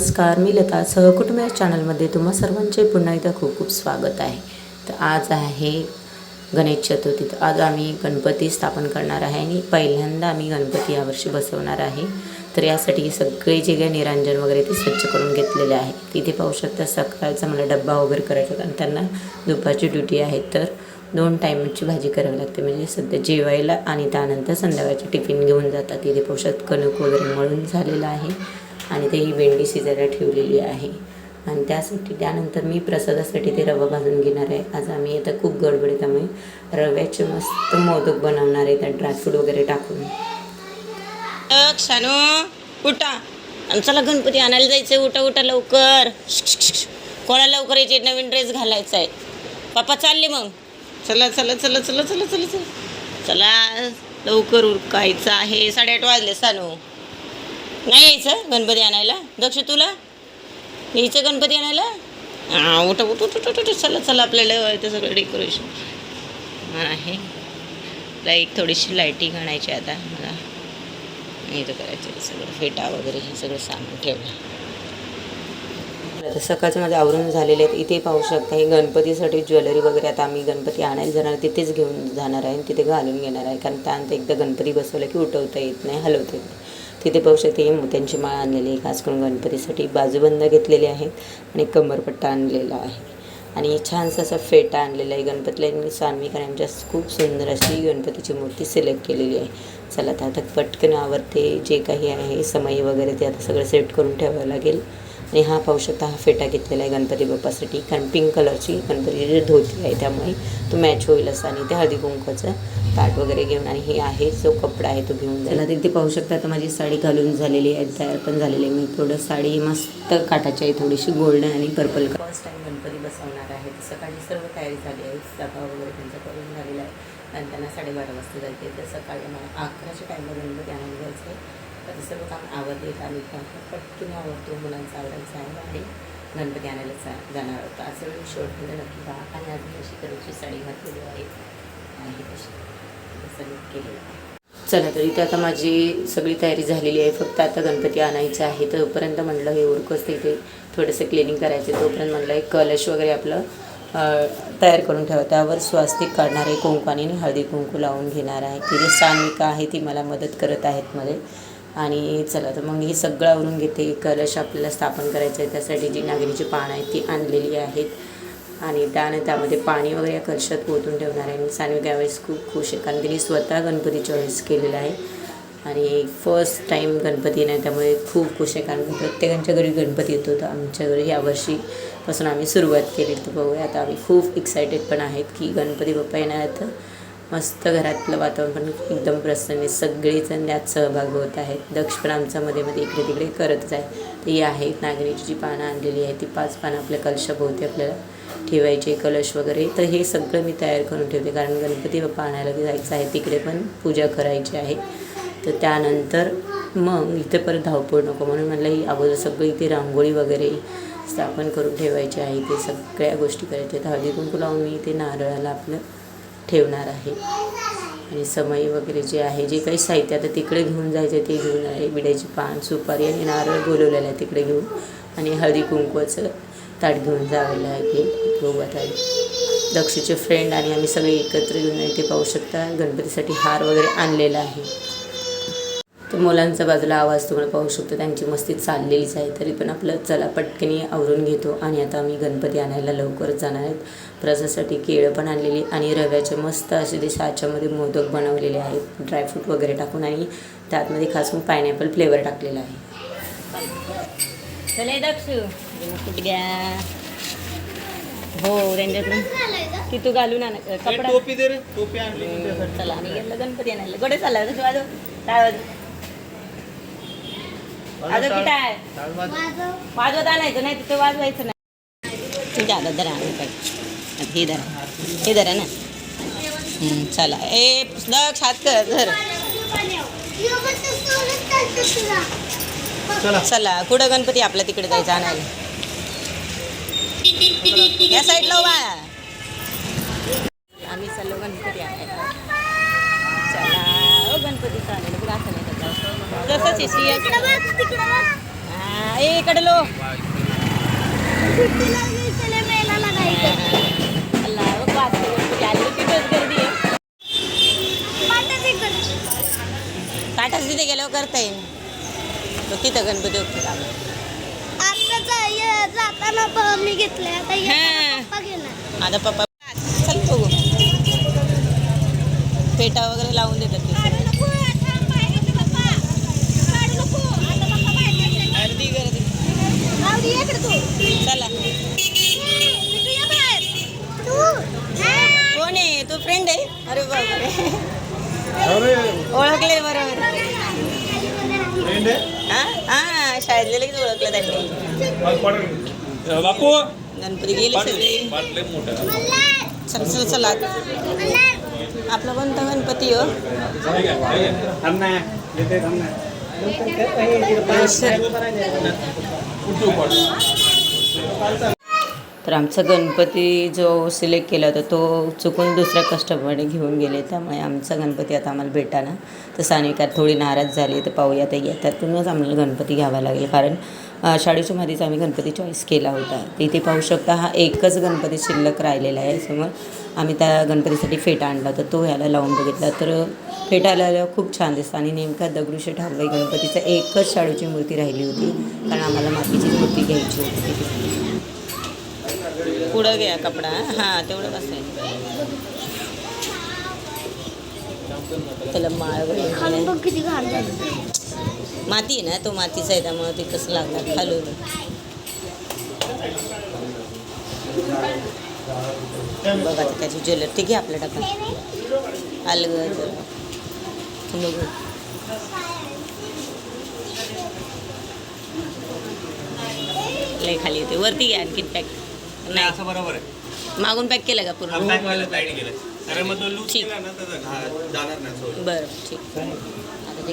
नमस्कार मी लता सहकुटुंब या चॅनलमध्ये तुम्हा सर्वांचे पुन्हा एकदा खूप खूप स्वागत आहे. तर आज आहे गणेश चतुर्थी. तर आज आम्ही गणपती स्थापन करणार आहे आणि पहिल्यांदा आम्ही गणपती यावर्षी बसवणार आहे. तर यासाठी सगळे जे काही निरांजन वगैरे ते स्वच्छ करून घेतलेले आहे. तिथे पाहू शकता सकाळचा मला डब्बा वगैरे करायचा कारण त्यांना दुपारची ड्युटी आहे. तर दोन टाईमची भाजी करावी लागते. म्हणजे सध्या जेवायला आणि त्यानंतर संध्याकाळचे टिफिन घेऊन जातात. तिथे पोषक कणक वगैरे मळून झालेलं आहे. आणि ते ही भेंडी शिजायला ठेवलेली आहे. आणि त्यासाठी त्यानंतर मी प्रसादासाठी ते रवा भाजून घेणार आहे. आज आम्ही आता खूप गडबड आहे त्यामुळे रव्याचे मस्त मोदक बनवणार आहे त्यात ड्रायफ्रूट वगैरे टाकून. शानू उठा. चला गणपती आणायला जायचंय. उठा उठा लवकर. कोणा लवकर यायचे? नवीन ड्रेस घालायचा आहे. पप्पा चालले मग. चला चला चला चला चला चला चला. चला लवकर उरकायचं आहे. साडेआठ वाजले सानू नाही यायचं गणपती आणायला? दक्ष तुला? यायचं गणपती आणायला? हां उठ उठ उठ उठ उठ चला चला आपल्याला इथं सगळं डेकोरेशन आहे. लाइट थोडीशी लाईटिंग आणायची आता. मला इथं करायचं सगळं फेटा वगैरे हे सगळं सामान ठेवलं. तर सकाळचं माझं आवरून झालेले आहेत इथे पाहू शकता हे गणपतीसाठी ज्वेलरी वगैरे आता आम्ही गणपती आणायला जाणार तिथेच घेऊन जाणार आहे आणि तिथे घालून घेणार आहे. कारण त्यानंतर एकदा गणपती बसवला की उठवता येत नाही हलवता येत नाही. तिथे पाहू शकते. मोत्यांची माळ आणलेली आहे. खास करून गणपतीसाठी बाजूबंद घेतलेले आहेत आणि कमरपट्टा आणलेला आहे. आणि छानसा असा फेटा आणलेला आहे. गणपतीला आणि यांच्या खूप सुंदर अशी गणपतीची मूर्ती सिलेक्ट केलेली आहे. चला तर आता पटकन आवरते. जे काही आहे समय वगैरे ते आता सगळं सेट करून ठेवावं लागेल. आणि हा पाहू शकता हा फेटा घेतलेला आहे गणपती बाप्पासाठी. कारण पिंक कलरची गणपतीची धोती आहे त्यामुळे तो मॅच होईल असं आणि ते हळदी कुंकवाचं ताट वगैरे घेऊन आणि हे आहे जो कपडा आहे तो घेऊन जायला तिथे पाहू शकता आता माझी साडी घालून झालेली आहे तयार पण झालेली आहे मी. थोडं साडी मस्त काटाची आहे थोडीशी गोल्डन आणि पर्पल फर्स्ट टाईम गणपती बसवणार आहे. तर सकाळची सर्व तयारी झाली आहे. डबा वगैरे त्यांचा करून झालेला आहे. आणि त्यांना साडेबारा वाजता जायचे तर सकाळी मला अकराच्या टाईमला गणपती आणायला जायचं आहे. तर सर्व काम आवडले आणि पटकन आवडतो मुलांचा आवडायचं आहे. आणि गणपती आणायला जा जाणार होतं. असं वेळी शेवटमध्ये नक्की पहा आणि आज अशी कलरची साडी घातलेली आहे. आहे तशी. सगळं केलेलं आहे. चला तर इथे आता माझी सगळी तयारी झालेली आहे. फक्त आता गणपती आणायचं आहे. तोपर्यंत म्हटलं हे उरकच ते इथे थोडंसं क्लिनिंग करायचं. तोपर्यंत म्हटलं एक कलश वगैरे आपलं तयार करून ठेवा. त्यावर स्वास्तिक काढणार आहे कुंकवाने आणि हळदी कुंकू लावून घेणार आहे. तिथे सान्विका आहे ती मला मदत करत आहेत मध्ये. आणि चला तर मग हे सगळं आवरून घेते. कलश आपल्याला स्थापन करायचं आहे त्यासाठी जी नागरीची पानं आहेत ती आणलेली आहेत. आणि त्यानं त्यामध्ये पाणी वगैरे या कलशात ओतून ठेवणार आहे. आणि सान्विका त्यावेळेस खूप खुश आहे. कारण तिने स्वतः गणपती चॉईस केलेला आहे. आणि फर्स्ट टाईम गणपती नाही त्यामुळे खूप खुश आहे. कारण प्रत्येकांच्या घरी गणपती येतो. तर आमच्या घरी यावर्षीपासून आम्ही सुरुवात केली. तर बघूया आता आम्ही खूप एक्सायटेड पण आहेत की गणपती बाप्पा येणार आहेत. मस्त घरातलं वातावरण पण एकदम प्रसन्न आहे. सगळेजण यात सहभागी होत आहेत. दक्ष पण आमचा मध्ये मध्ये इकडे तिकडे करतच आहे ती आहेत नागरीची जी पानं आणलेली आहे ती पाच पानं आपल्या कलशाभोवती आपल्याला ठेवायचे कलश वगैरे. तर हे सगळं मी तयार करून ठेवते. कारण गणपती बाप्पा आणायला जायचं आहे. तिकडे पण पूजा करायची आहे. तर त्यानंतर मग इथे परत धावपळ नको म्हणून म्हणलं ही अगोदर सगळं इथे रांगोळी वगैरे स्थापन करून ठेवायची आहे. ते सगळ्या गोष्टी करायच्या हळदी कुंकू लावून मी इथे नारळाला आपलं ठेवणार आहे. आणि समय वगैरे जे आहे जे काही साहित्य आता तिकडे घेऊन जायचं ते घेऊन आहे. विड्याची पान सुपारी आणि नारळ बोलवलेलं आहे तिकडे घेऊन. आणि हळदी कुंकवाचं ताट घेऊन जावं लागेल. बघू आता दक्षचे फ्रेंड आणि आम्ही सगळे एकत्र घेऊन इथे पाहू शकता. गणपतीसाठी हार वगैरे आणलेला आहे. तर मुलांचा बाजूला आवाज तुम्हाला पाहू शकतो. त्यांची मस्ती चाललेलीच आहे. तरी पण आपलं चला पटकनी आवरून घेतो. आणि आता आम्ही गणपती आणायला लवकरच जाणार आहेत. प्रसासाठी केळं पण आणलेली आणि रव्याचे मस्त असे ते साच्यामध्ये मोदक बनवलेले आहेत. ड्रायफ्रूट वगैरे टाकून आणि त्यातमध्ये खास करून पायनॅपल फ्लेवर टाकलेला आहे. हो त्यांच्याकडून. ती तू घालून आण कपडा. टोपी दे रे. टोपी आणली मी त्यासाठी. चला आणि गेलं गणपती आणायला. गोडे चालला वाजव काय वाजव वाजव की काय टाळ वाजव. वाजवत आणायचं नाही तिथे वाजवायचं नाही. तुझ्या आता धरा हे धरा. हे धरा ना. हम्म, चला. ए दक्ष हात कर धर. चला. चला कुठं गणपती? आपल्या तिकडे जायचं आणायला. या साईडला उभा आम्ही चाललो गणपती आणायला. चला. ओ गणपती आणायला. बघ असं नाही का तसंच आहे सिंह. हा ए इकडे लो अल्ला बघ वाजते गणपती आली तिथेच गर्दी आहे काटाच तिथे गेल्यावर करता येईल. तो तिथं गणपती जाताना मी घेतले आता. पप्पा पेटा वगैरे लावून देतात ते काढू नको, थांब, बाहेर येते पप्पा. काढू नको, आता पप्पा बाहेर गेले. गर्दी गर्दी राहू दे, ये इकडे तू. चला? हा. कोण आहे? तू फ्रेंड आहे? अरे बापरे. ओळखले बरोबर. हा? हा शाळेतले लगेच ओळखलं त्यांनी? बापू. गणपती गेले सगळे. चल चल. आपला कोणता गणपती हो? तर आमचा गणपती जो सिलेक्ट केला होता तो चुकून दुसऱ्या कस्टमरने घेऊन गेले. त्यामुळे आमचा गणपती आता आम्हाला भेटाना. तर सानिका थोडी नाराज झाली तर पाहूया ते त्यातूनच आम्हाला गणपती घ्यावा लागेल कारण शाळेच्या मध्येच आम्ही गणपती चॉईस केला होता. तिथे इथे पाहू शकता हा एकच गणपती शिल्लक राहिलेला आहे समोर. आम्ही त्या गणपतीसाठी फेटा आणला होता तो ह्याला लावून बघितला. तर फेटा आल्यावर खूप छान दिसतं आणि नेमका दगडूशेठ हलवाई गणपतीचा एकच शाळेची मूर्ती राहिली होती कारण आम्हाला मातीची मूर्ती घ्यायची होती पुढं घ्या कपडा हा तेवढं बसेल त्याला माळ वगैरे. माती आहे ना तो मातीचा आहे त्यामुळे ते कसं लागणार खालून. बघा ते त्याची ज्वेलर ते घे आपला डबा. अलग बघू. लय खाली होते. वरती घ्या आणखी पॅक नाही. असं बरोबर आहे. मागून पॅक केलं का पूर्ण? ठीक. बरं ठीक. आता ते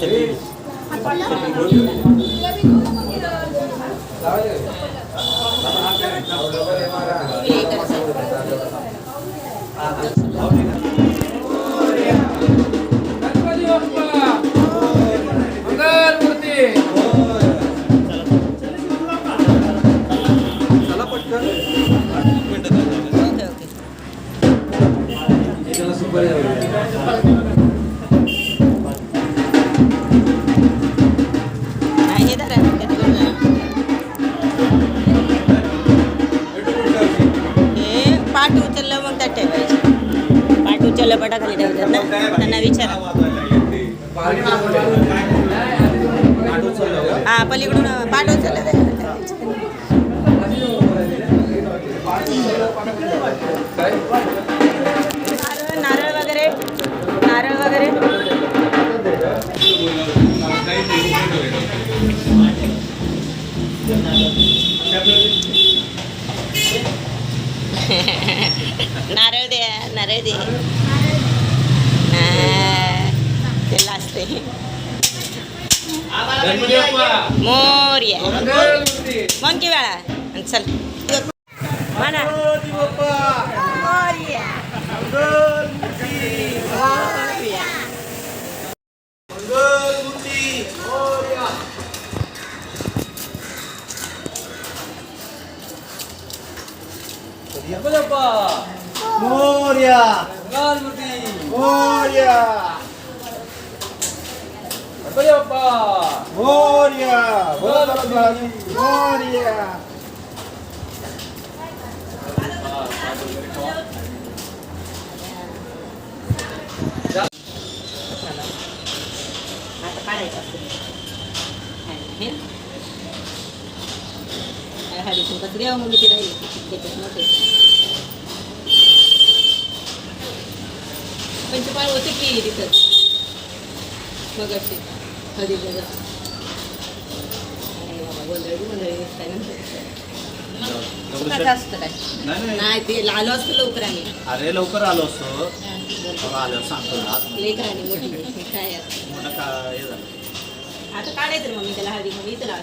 చెప్పి पाठ उचललं पटाखाली ठेवतात ना? त्यांना विचारा. हा पलीकडून पाठ उचललं नारळ नारळ वगैरे? नारळ वगैरे? नारळ द्या नारळ दे. ते लाजते मोर्या मग की वेळा चल म्हणा मोर्या मोर्या मोर्या मोर्या मोर्या मोर्या आता काढायचं असतं हे हळदी कुंकाचं द्यावं मग किती राहील कधी बघा गोंधळी गोंधळी दिसताय असतं काय नाही ते आलो असतो लवकर आम्ही अरे लवकर आलो असतो आलो सांगतो मोठी मोठी काय आता काढायचं मग मी त्याला हळदी मग इथं लाव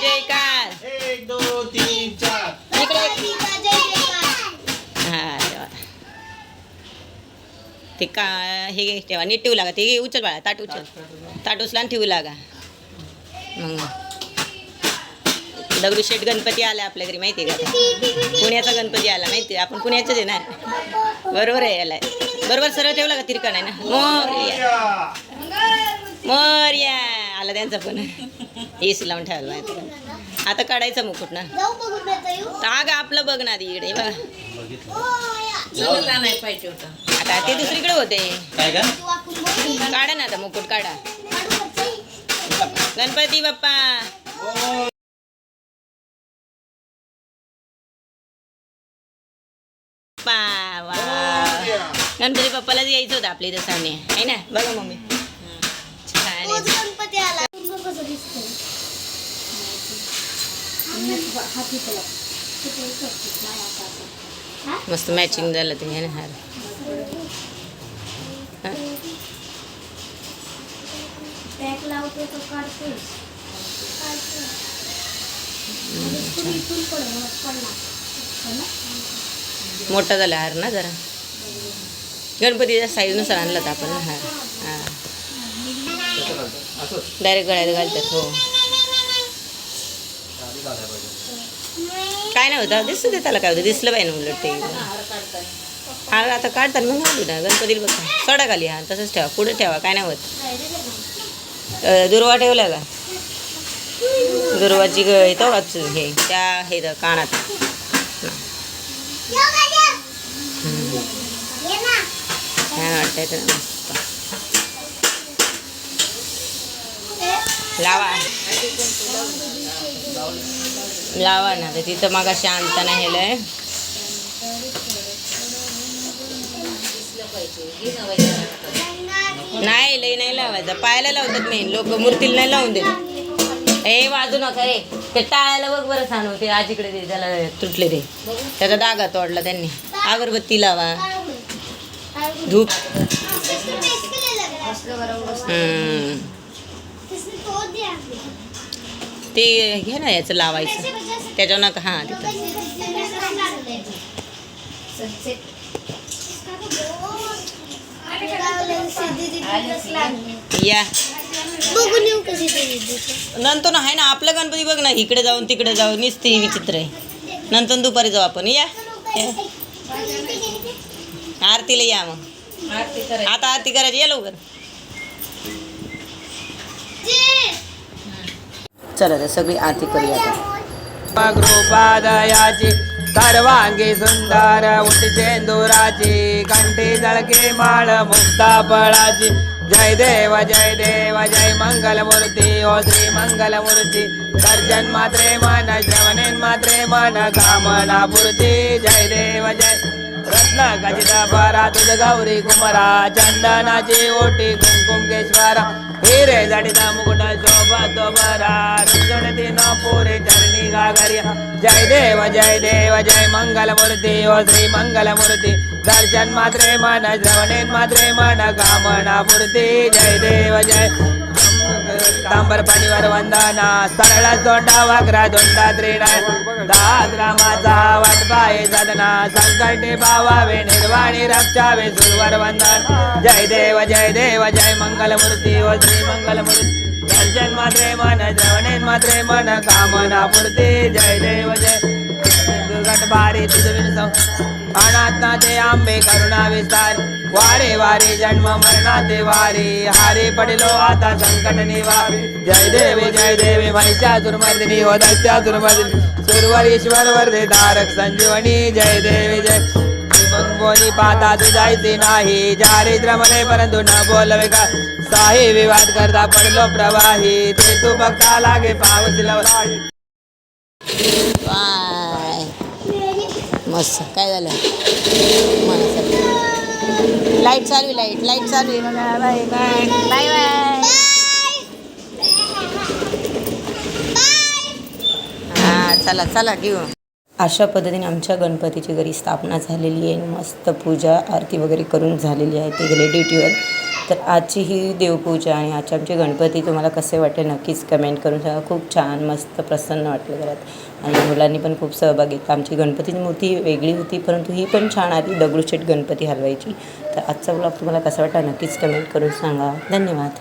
जयकार. एक दोन तीन चार. हा. ते का हे तेव्हा नीट ठेवू लागा ते उचल बाळा ताट उचल. ताट उचला आणि ठेवू लागा. मग दगडूशेठ गणपती आला आपल्या घरी माहिती आहे का? पुण्याचा गणपती आला माहिती आहे आपण पुण्याचंच आहे ना? बरोबर आहे याला. बरोबर सरळ ठेवला का तिरकण आहे ना? मोर्या. मोर्या. आला त्यांचा पण. एसी लावून ठेवला माहिती? आता काढायचा मुकुट ना. जाऊ बघून येता येऊ. ताग आपलं बघणार इकडे बघा. ओ, नाही पाहिजे होता. आता ते दुसरीकडे होते. बघ. काढा ना आता मुकुट काढा? गणपती. बाप्पा. वा. गणपती बाप्पालाच यायचं होतं आपल्या इथं सामने. आहे ना? बघा मम्मी. छान मस्त मॅचिंग झालं ते है ना हार? मोठा झाला हार ना जरा. गणपतीच्या साईजनुसार आणला होता आपण हार. हां डायरेक्ट गळ्यात घालतात हो. काय नाही होतं दिसतं ते त्याला काय होतं दिसलं पाहिजे ना उलट ते. हार आता काढतात मग घालू ना गणपतीला बघा सोडा खाली हा तसंच ठेवा पुढे ठेवा काय नाही होत. दुर्वा ठेवला का? दुर्वाची येतो का हे त्या हे द- कानात. ये ना, ये. ये ना. छान वाटतंय तर? लावा. लावा ना तर तिथं मग शांत नाही हेलंय. नाही लई नाही लावायचं. पायाला लावतात मेन लोक मूर्तीला नाही लावून देत. ए वाजू नका रे. ते टाळायला बघ बरं सांगू ते आजीकडे ते त्याला तुटले ते. त्याचा धागा तोडला त्यांनी. अगरबत्ती लावा. धूप. धूप किसने टेस्ट केलेलं का? हम्म. किसने तो द्या. ते घे ना याचं लावायचं. त्याच्यावर नका हां तिथं. या. नंतर ना आहे ना आपलं गणपती बघ ना इकडे जाऊन तिकडे जाऊन नुसती विचित्र आहे. नंतर दुपारी जाऊ आपण या. या. आरतीला या मग. आता आरती करायची या लवकर. चला तर सगळी आरती करूया आता. कृपादयाची सर्वांगी सुंदर उठचेंदुराची कंठी जळके माळ मुक्ता बळाची जय देव जय देव जय मंगलमूर्ती ओ श्री मंगलमूर्ती. सर्जन मात्रे मन श्रवणेन मात्रे मन कामना पूर्ती जय देव जय. रत्न खचित परा तुझ गौरी कुमरा चंदनाची ओटी कुंकुमकेश्वरा हिरे जडित मुकुट बरा पुरे चरणी जय देव जय देव जय मंगलमूर्ती ओ श्री मंगलमूर्ती दर्शन मात्रे मन श्रवणे मात्रे मन कामना पूर्ती जय देव जय। तांबर पाणीवर वंदना सरळ तोंडा वाकरा दोंडा त्रिणा दात रामाचा वाटपाये संकटे पावावे निर्वाणी रक्षावे सुरवर वंदन। जय देव जय देव जय मंगल मूर्ती व श्री मंगल मूर्ती दर्शन मात्रे मन जवणेन मात्रे मन कामना पूर्ती जय देव जय. दुर्घट भारी तुझ अनाथनाथे आंबे करुणा विस्तार. वारे वारे जन्म मरणा ते वारे. हारे पडलो आता संकट निवार. जय देवी जय देवी महिषासुरमर्दिनी हो दैत्यासुरमर्दिनी सुरवर ईश्वर वर्धे तारक संजीवनी जय देवी जय. बोली पाता तू जायचे नाही. चारित्र्य मने परंतु न बोलवे का? साही विवाद करता पडलो प्रवाही. ते तू बघता लागे बाय. मस्त. काय झालं? लाइट चालू लाइट. लाइट चालू आहे. बघा बाय बाय. Bye bye. हा चला चला घेऊ. अशा पद्धतीने आमच्या गणपतीची घरी स्थापना झालेली आहे. मस्त पूजा आरती वगैरे करून झालेली आहे ते गेले ड्युटीवर तर आजची ही देवपूजा आणि आजचे आमचे गणपती तुम्हाला कसे वाटले नक्कीच कमेंट करून सांगा. खूप छान मस्त प्रसन्न वाटलं घरात. आणि मुलांनी पण खूप सहभाग घेतला आमची गणपतीची मूर्ती वेगळी होती परंतु ही पण छान आली दगडूशेठ गणपती हलवायची. तर आजचा ब्लॉग तुम्हाला कसा वाटला नक्कीच कमेंट करून सांगा. धन्यवाद.